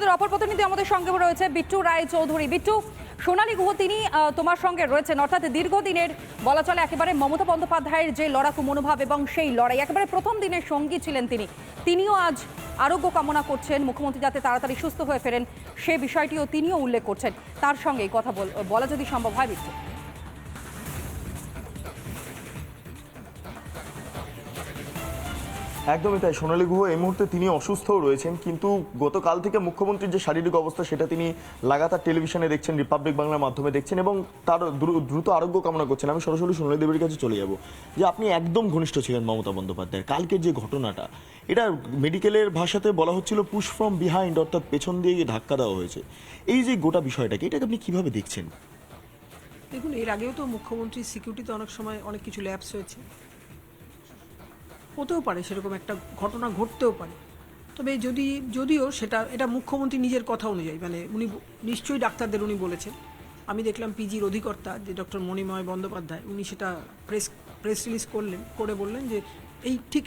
আমাদের অপর প্রতিনিধি আমাদের সঙ্গে রয়েছে বিট্টু রায় চৌধুরী বিট্টু, সোনালী গুহ, তিনি তোমার সঙ্গে রয়েছেন। অর্থাৎ দীর্ঘদিনের বলা চলে একেবারে মমতা বন্দ্যোপাধ্যায়ের যে লড়াকু মনোভাব এবং সেই লড়াই, একেবারে প্রথম দিনের সঙ্গী ছিলেন তিনি। তিনিও আজ আরোগ্য কামনা করছেন মুখ্যমন্ত্রী যাতে তাড়াতাড়ি সুস্থ হয়ে ফেরেন সে বিষয়টিও তিনিও উল্লেখ করছেন। তার সঙ্গে এই কথা বল- বলা যদি সম্ভব হয় বিট্টু। একদমই তাই। সোনালী গুহ এই মুহূর্তে তিনি অসুস্থও রয়েছেন, কিন্তু গতকাল থেকে মুখ্যমন্ত্রীর যে শারীরিক অবস্থা, সেটা তিনি লাগাতার টেলিভিশনে দেখছেন, রিপাবলিক বাংলার মাধ্যমে দেখছেন এবং তার দ্রু- দ্রুত আরোগ্য কামনা করছেন। আমি সরাসরি সোনালী দেবীর কাছে চলে যাব, যে আপনি একদম ঘনিষ্ঠ ছিলেন মমতা বন্দ্যোপাধ্যায়ের। কালকের যে ঘটনাটা, এটা মেডিকেলের ভাষাতে বলা হচ্ছিল পুশ ফ্রম বিহাইন্ড অর্থাৎ পেছন দিয়ে ধাক্কা দেওয়া হয়েছে। এই যে গোটা বিষয়টাকে, এটাকে আপনি কীভাবে দেখছেন? দেখুন, এর আগেও তো মুখ্যমন্ত্রীর সিকিউরিটিতে অনেক সময় অনেক কিছু ল্যাপস হয়েছে। হতেও পারে, সেরকম একটা ঘটনা ঘটতেও পারে। তবে যদি, যদিও সেটা, এটা মুখ্যমন্ত্রী নিজের কথা অনুযায়ী মানে উনি নিশ্চয়ই ডাক্তারদের উনি বলেছেন। আমি দেখলাম পিজির অধিকর্তা, যে ডক্টর মণিময় বন্দ্যোপাধ্যায়, উনি সেটা প্রেস প্রেস রিলিজ করলেন, করে বললেন যে এই ঠিক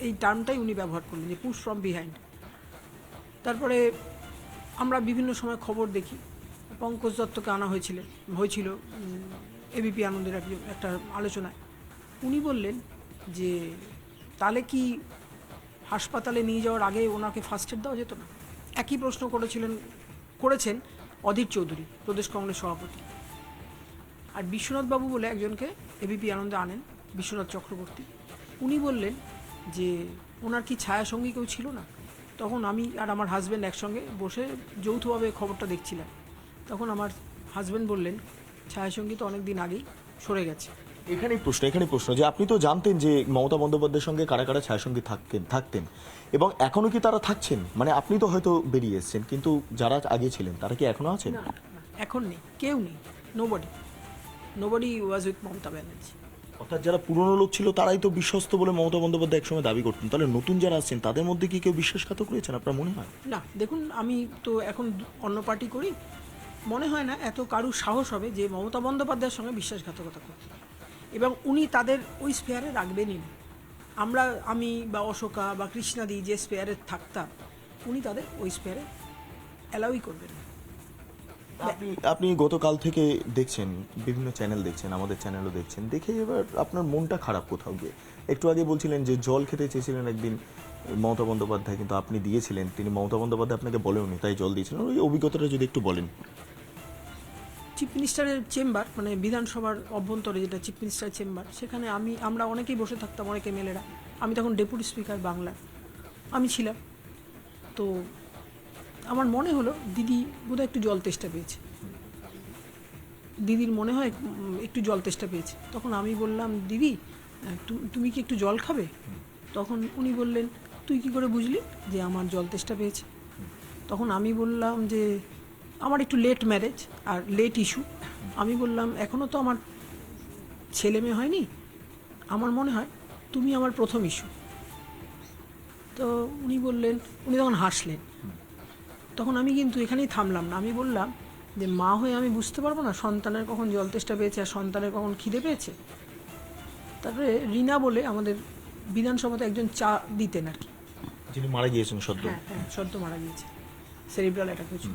এই টার্মটাই উনি ব্যবহার করলেন, যে পুশ ফ্রম বিহাইন্ড। তারপরে আমরা বিভিন্ন সময় খবর দেখি, পঙ্কজ দত্তকে আনা হয়েছিল হয়েছিল এবিপি আনন্দের একজন- একটা আলোচনায়। উনি বললেন যে তাহলে কি হাসপাতালে নিয়ে যাওয়ার আগে ওনাকে ফার্স্ট এড দেওয়া যেত না? একই প্রশ্ন করেছিলেন, করেছেন অধীর চৌধুরী, প্রদেশ কংগ্রেস সভাপতি। আর বিশ্বনাথ বাবু বলে একজনকে এবিপি আনন্দে আনেন, বিশ্বনাথ চক্রবর্তী। উনি বললেন যে, ওনার কি ছায়াসঙ্গী কেউ ছিল না? তখন আমি আর আমার হাজব্যান্ড একসঙ্গে বসে যৌথভাবে খবরটা দেখছিলাম। তখন আমার হাজব্যান্ড বললেন, ছায়াসঙ্গী তো অনেক দিন আগেই সরে গেছে। এখানেই প্রশ্ন এখানেই প্রশ্ন যে আপনি তো জানতেন যে মমতা বন্দ্যোপাধ্যায়ের সঙ্গে কারা কারা ছায়াসঙ্গী থাকতেন থাকতেন। এবং এখনও কি তারা থাকছেন? মানে আপনি তো হয়তো বেরিয়ে এসেছেন কিন্তু যারা আগে ছিলেন তারা কি এখনও আছেন? এখন নেই কেউ নেই nobody nobody was with Mamata Banerjee. অর্থাৎ যারা পুরনো লোক ছিল তারাই তো বিশ্বস্ত বলে মমতা বন্দ্যোপাধ্যায় একসময় দাবি করতেন। তাহলে নতুন যারা আসছেন তাদের মধ্যে কি কেউ বিশ্বাসঘাতক রয়েছেন আপনার মনে হয়? না দেখুন আমি তো এখন অন্য পার্টি করি। মনে হয় না এত কারুর সাহস হবে যে মমতা বন্দ্যোপাধ্যায়ের সঙ্গে বিশ্বাসঘাতকতা করতে। এবং উনি তাদের ওই স্পেয়ারে রাখবেনই না। আমরা, আমি বা অশোকা বা কৃষ্ণাদি যে স্পেয়ারে থাকতাম, উনি তাদের ওই স্পেয়ারে অ্যালাউই করবেন আপনি আপনি গতকাল থেকে দেখছেন, বিভিন্ন চ্যানেল দেখছেন, আমাদের চ্যানেলও দেখছেন। দেখে এবার আপনার মনটা খারাপ কোথাও গিয়ে। একটু আগে বলছিলেন যে জল খেতে চেয়েছিলেন একদিন মমতা বন্দ্যোপাধ্যায়, কিন্তু আপনি দিয়েছিলেন। তিনি মমতা বন্দ্যোপাধ্যায় আপনাকে বলেননি তাই জল দিয়েছিলেন। ওই অভিজ্ঞতাটা যদি একটু বলেন। চিফ মিনিস্টারের চেম্বার মানে বিধানসভার অভ্যন্তরে যেটা চিফ মিনিস্টার চেম্বার সেখানে আমি, আমরা অনেকেই বসে থাকতাম, অনেক এমএলএরা আমি তখন ডেপুটি স্পিকার বাংলা। আমি ছিলাম। তো আমার মনে হলো, দিদি বোধহয় একটু জল তেষ্টা পেয়েছে। দিদির মনে হয় একটু জল তেষ্টা পেয়েছে। তখন আমি বললাম, দিদি তুমি কি একটু জল খাবে? তখন উনি বললেন, তুই কি করে বুঝলি যে আমার জল তেষ্টা পেয়েছে? তখন আমি বললাম যে আমার একটু লেট ম্যারেজ আর লেট ইস্যু আমি বললাম এখনও তো আমার ছেলে মেয়ে হয়নি। আমার মনে হয় তুমি আমার প্রথম ইস্যু তো উনি বললেন উনি তখন হাসলেন। তখন আমি কিন্তু এখানেই থামলাম না। আমি বললাম যে মা হয়ে আমি বুঝতে পারব না সন্তানের কখন জল তেষ্টা পেয়েছে আর সন্তানের কখন খিদে পেয়েছে? তারপরে রিনা বলে আমাদের বিধানসভাতে একজন চা দিতেন আর কি। যিনি মারা গিয়েছেন সদ্য। হ্যাঁ হ্যাঁ সদ্য মারা গিয়েছে। সেরিব্রাল অ্যাটাক হয়েছিল।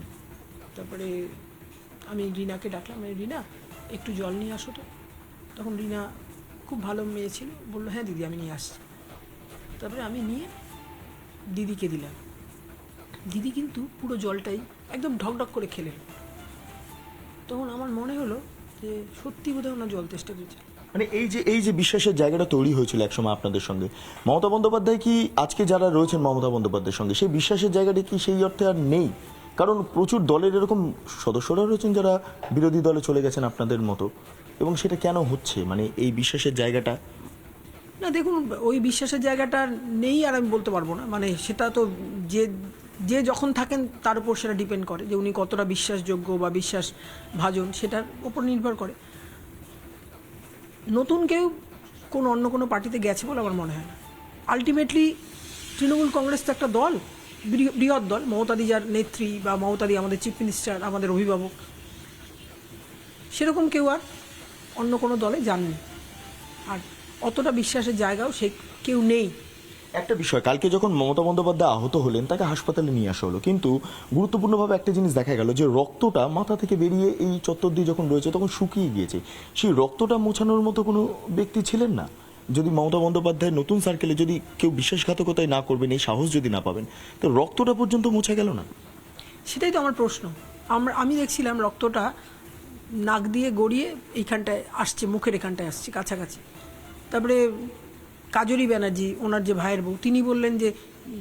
তারপরে আমি রিনাকে ডাকলাম রিনা, একটু জল নিয়ে আসো তো। তখন রিনা খুব ভালো মেয়ে ছিল, বলল হ্যাঁ দিদি, আমি নিয়ে আসছি। তারপরে আমি নিয়ে দিদিকে দিলাম। দিদি কিন্তু পুরো জলটাই একদম ঢকঢক করে খেলেন। তখন আমার মনে হলো যে সত্যি বোধহয় ওনার জল তেষ্টা পেয়েছে। মানে এই যে এই যে বিশ্বাসের জায়গাটা তৈরি হয়েছিল একসময় আপনাদের সঙ্গে, মমতা বন্দ্যোপাধ্যায় কি আজকে যারা রয়েছেন মমতা বন্দ্যোপাধ্যায়ের সঙ্গে, সেই বিশ্বাসের জায়গাটা কি সেই অর্থে আর নেই? কারণ প্রচুর দলের এরকম সদস্যরা রয়েছেন যারা বিরোধী দলে চলে গেছেন আপনাদের মতো। এবং সেটা কেন হচ্ছে? মানে এই বিশ্বাসের জায়গাটা? না, দেখুন, ওই বিশ্বাসের জায়গাটা নেই আর আমি বলতে পারব না। মানে সেটা তো যে যে যখন থাকেন তার উপর সেটা ডিপেন্ড করে যে উনি কতটা বিশ্বাসযোগ্য বা বিশ্বাস ভাজন সেটার উপর নির্ভর করে। নতুন কেউ কোনো অন্য কোনো পার্টিতে গেছে বলে আমার মনে হয় না। আলটিমেটলি তৃণমূল কংগ্রেস তো একটা দল। বৃহৎ দল মমতাদি যার নেত্রী বা মমতাদি আমাদের চিফ মিনিস্টার আমাদের অভিভাবক। সেরকম কেউ আর অন্য কোনো দলে যাননি। আর অতটা বিশ্বাসের জায়গাও সে কেউ নেই। একটা বিষয়, কালকে যখন মমতা বন্দ্যোপাধ্যায় আহত হলেন, তাকে হাসপাতালে নিয়ে আসা হলো। কিন্তু গুরুত্বপূর্ণভাবে একটা জিনিস দেখা গেল যে রক্তটা মাথা থেকে বেরিয়ে এই চত্বর দিয়ে যখন রয়েছে, তখন শুকিয়ে গিয়েছে। সেই রক্তটা মোছানোর মতো কোনো ব্যক্তি ছিলেন না? যদি মমতা বন্দ্যোপাধ্যায় নতুন সার্কেলে যদি কেউ বিশ্বাসঘাতকতায় না করবেন, এই সাহস যদি না পাবেন, তো রক্তটা পর্যন্ত মোছা গেল না? সেটাই তো আমার প্রশ্ন। আমরা আমি দেখছিলাম রক্তটা নাক দিয়ে গড়িয়ে এইখানটায় আসছে, মুখের এখানটায় আসছে, কাছাকাছি। তারপরে কাজরি ব্যানার্জি, ওনার যে ভাইয়ের বউ, তিনি বললেন যে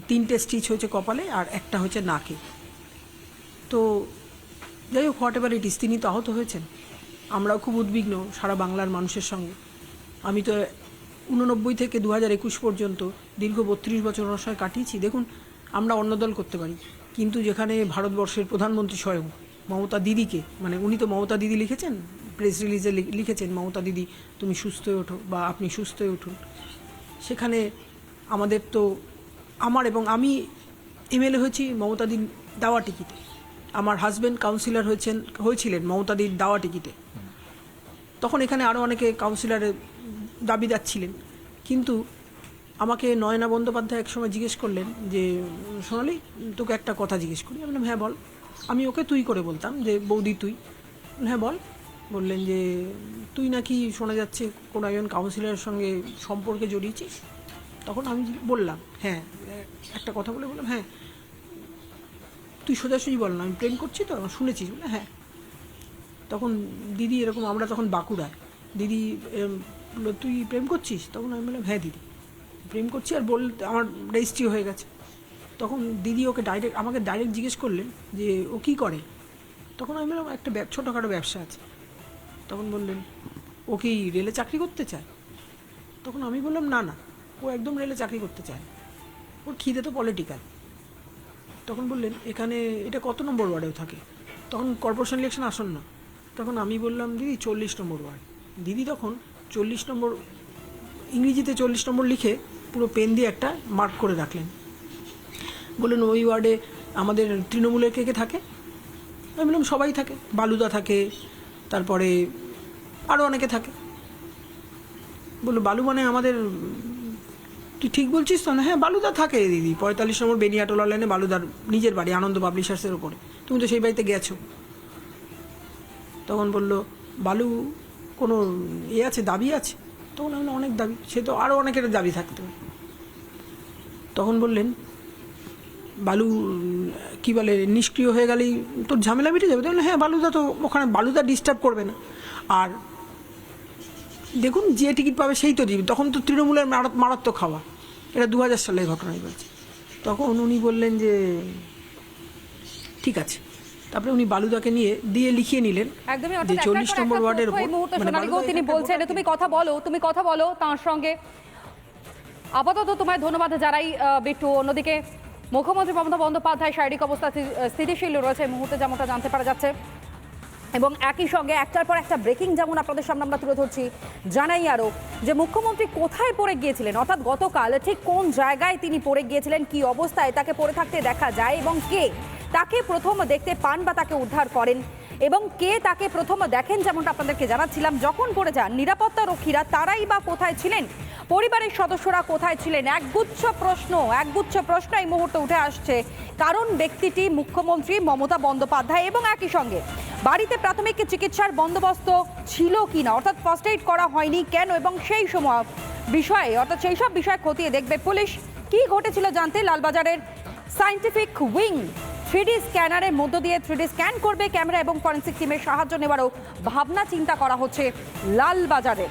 তিনটে স্টিচ হয়েছে কপালে আর একটা হয়েছে নাকে। তো যাই হোক, হোয়াট এভার ইট ইস তিনি তো আহত হয়েছেন। আমরাও খুব উদ্বিগ্ন সারা বাংলার মানুষের সঙ্গে। আমি তো উননব্বই থেকে দু হাজার একুশ পর্যন্ত দীর্ঘ বত্রিশ বছর সঙ্গে কাটিয়েছি। দেখুন, আমরা অন্য দল করতে পারি। কিন্তু যেখানে ভারতবর্ষের প্রধানমন্ত্রী স্বয়ং মমতা দিদিকে মানে উনি তো মমতা দিদি লিখেছেন? প্রেস রিলিজে লিখেছেন, মমতা দিদি, তুমি সুস্থ হয়ে ওঠো বা আপনি সুস্থ হয়ে উঠুন। সেখানে আমাদের তো, আমার এবং আমি এমএলএ হয়েছি মমতাদির দাওয়া টিকিটে। আমার হাজব্যান্ড কাউন্সিলর হয়েছেন, হয়েছিলেন মমতাদির দাওয়া টিকিটে। তখন এখানে আরও অনেকে কাউন্সিলরের দাবিদার ছিলেন কিন্তু আমাকে নয়না বন্দ্যোপাধ্যায় একসময় জিজ্ঞেস করলেন যে, সোনালি, তোকে একটা কথা জিজ্ঞেস করি। আমি হ্যাঁ বল। আমি ওকে তুই করে বলতাম যে, বৌদি, তুই। হ্যাঁ বল। বললেন যে, তুই নাকি শোনা যাচ্ছে কোনো একজন কাউন্সিলরের সঙ্গে সম্পর্কে জড়িয়েছিস? তখন আমি বললাম হ্যাঁ। একটা কথা বলে বললাম হ্যাঁ। তুই সোজাসুজি বল না, আমি প্রেম করছি তো শুনেছিস? বলে হ্যাঁ। তখন দিদি এরকম, আমরা তখন বাঁকুড়ায়। দিদি বলল তুই প্রেম করছিস? তখন আমি বললাম হ্যাঁ দিদি। প্রেম করছি আর বল আমার রেজিস্ট্রি হয়ে গেছে। তখন দিদি ওকে ডাইরেক্ট আমাকে ডাইরেক্ট জিজ্ঞেস করলেন যে, ও কী করে? তখন আমি বললাম, একটা ছোটোখাটো ব্যবসা আছে। তখন বললেন, ও কি রেলে চাকরি করতে চায়? তখন আমি বললাম, না না, ও একদম রেলে চাকরি করতে চায় ওর খিদে তো পলিটিক্যাল তখন বললেন, এখানে এটা কত নম্বর ওয়ার্ডেও থাকে? তখন কর্পোরেশন ইলেকশন আসন্ন। তখন আমি বললাম, দিদি, চল্লিশ নম্বর ওয়ার্ড। দিদি তখন চল্লিশ নম্বর, ইংরেজিতে চল্লিশ নম্বর লিখে পুরো পেন দিয়ে একটা মার্ক করে রাখলেন। বললেন, ওই ওয়ার্ডে আমাদের তৃণমূলের কে কে থাকে? আমি বললাম, সবাই থাকে। বালুদা থাকে, তারপরে আরও অনেকে থাকে। বলল, বালু মানে আমাদের, তুই ঠিক বলছিস তো? না হ্যাঁ বালুদা থাকে দিদি। পঁয়তাল্লিশ নম্বর বেনিয়াটোলা লাইনে বালুদার নিজের বাড়ি, আনন্দ পাবলিশার্সের ওপরে তুমি তো সেই বাড়িতে গেছো। তখন বলল, বালু কোনো এ আছে দাবি আছে? তখন আমি অনেক দাবি সে তো আরও অনেকের দাবি থাকতে। তখন বললেন বালু কি বলে নিষ্ক্রিয় হয়ে গেলেই তোর ঝামেলা মিটে যাবে? তো বললাম, হ্যাঁ বালুদা তো ওখানে বালুদা ডিস্টার্ব করবে না। আর দেখুন যে টিকিট পাবে সেই তো দিবে। তখন তো তৃণমূলের মারাত- মারাত্মক খাওয়া এটা দু হাজার সালের ঘটনাই বলছি। তখন উনি বললেন যে ঠিক আছে। তারপরে উনি বালুদাকে নিয়ে দিয়ে লিখিয়ে নিলেন একদমই চল্লিশ নম্বর ওয়ার্ডের উপর মানে তিনি বলছেন তুমি কথা বলো তুমি কথা বলো তার সঙ্গে। আপাতত তোমায় ধন্যবাদ যারাই বিট্টু। অন্যদিকে মুখ্যমন্ত্রী মমতা বন্দ্যোপাধ্যায় শারীরিক অবস্থা স্থিতিশীল রয়েছে মুহূর্তে যেমনটা জানতে পারা যাচ্ছে। এবং একই সঙ্গে একটার পর একটা ব্রেকিং যেমন আপনাদের সামনে আমরা তুলে ধরছি জানাই আরও যে মুখ্যমন্ত্রী কোথায় পড়ে গিয়েছিলেন? অর্থাৎ গতকাল ঠিক কোন জায়গায় তিনি পড়ে গিয়েছিলেন কি অবস্থায় তাকে পড়ে থাকতে দেখা যায় এবং কে? তাকে প্রথম দেখতে পান বা তাকে উদ্ধার করেন এবং কে তাকে প্রথম দেখেন যেমনটা আপনাদেরকে জানাচ্ছিলাম, যখন পড়ে যান নিরাপত্তা রক্ষীরা তারাই বা কোথায় ছিলেন, পরিবারের সদস্যরা কোথায় ছিলেন, একগুচ্ছ প্রশ্ন একগুচ্ছ প্রশ্ন এই মুহূর্তে উঠে আসছে। কারণ ব্যক্তিটি মুখ্যমন্ত্রী মমতা বন্দ্যোপাধ্যায় এবং একই সঙ্গে বাড়িতে প্রাথমিক চিকিৎসার বন্দোবস্ত ছিল কি না অর্থাৎ ফার্স্ট এইড করা হয়নি কেন এবং সেই সময় বিষয়ে, অর্থাৎ সেই সব বিষয় খতিয়ে দেখবে পুলিশ। কি ঘটেছিল জানতে লালবাজারের সায়েন্টিফিক উইং থ্রিডি স্ক্যানারের মধ্য দিয়ে থ্রিডি স্ক্যান করবে ক্যামেরা এবং ফরেন্সিক টিমের সাহায্য নেওয়ারও ভাবনা চিন্তা করা হচ্ছে লালবাজারে।